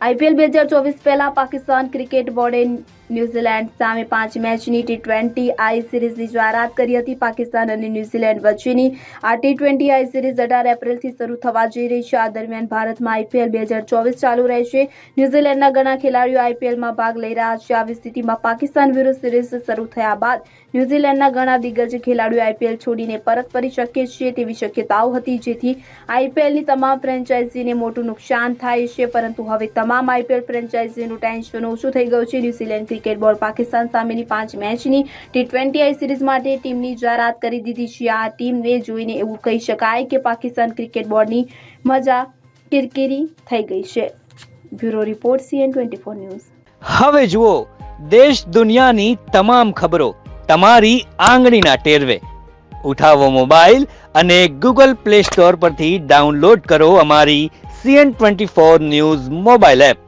IPL બે હજાર ચોવીસ પહેલા પાકિસ્તાન ક્રિકેટ બોર્ડે ન્યૂઝીલેન્ડ સામે પાંચ મેચની ટી ટ્વેન્ટી આઈ સિરીઝની જાહેરાત કરી હતી. પાકિસ્તાન અને ન્યૂઝીલેન્ડ વચ્ચેની આ ટી ટ્વેન્ટી આઈ સિરીઝ અઢાર એપ્રિલથી શરૂ થવા જઈ રહી છે. આ દરમિયાન ભારતમાં આઈપીએલ બે હજાર ચોવીસ ચાલુ રહેશે. ન્યૂઝીલેન્ડના ઘણા ખેલાડીઓ આઈપીએલમાં ભાગ લઈ રહ્યા છે. આવી સ્થિતિમાં પાકિસ્તાન વિરુદ્ધ સિરીઝ શરૂ થયા બાદ ન્યૂઝીલેન્ડના ઘણા દિગ્ગજ ખેલાડીઓ આઈપીએલ છોડીને પરત ફરી શકે છે તેવી શક્યતાઓ હતી, જેથી આઈપીએલની તમામ ફ્રેન્ચાઇઝીને મોટું નુકસાન થાય છે. પરંતુ હવે તમામ આઈપીએલ ફ્રેન્ચાઇઝીનું ટેન્શન ઓછું થઈ ગયું છે. ન્યૂઝીલેન્ડ ક્રિકેટ બોર્ડ પાકિસ્તાન સામેની પાંચ મેચની ટી ટ્વેન્ટી આઈ સિરીઝ માટે ટીમની જાહેરાત કરી દીધી છે. આ ટીમને જોઈને એવું કહી શકાય કે પાકિસ્તાન ક્રિકેટ બોર્ડની મજા કિરકિરી થઈ ગઈ છે. Bureau report CN twenty four news. હવે જુઓ, દેશ દુનિયાની તમામ ખબરો તમારી આંગળીના ટેરવે. ઉઠાવો મોબાઈલ અને ગૂગલ પ્લે સ્ટોર પરથી ડાઉનલોડ કરો અમારી CN twenty four news mobile app.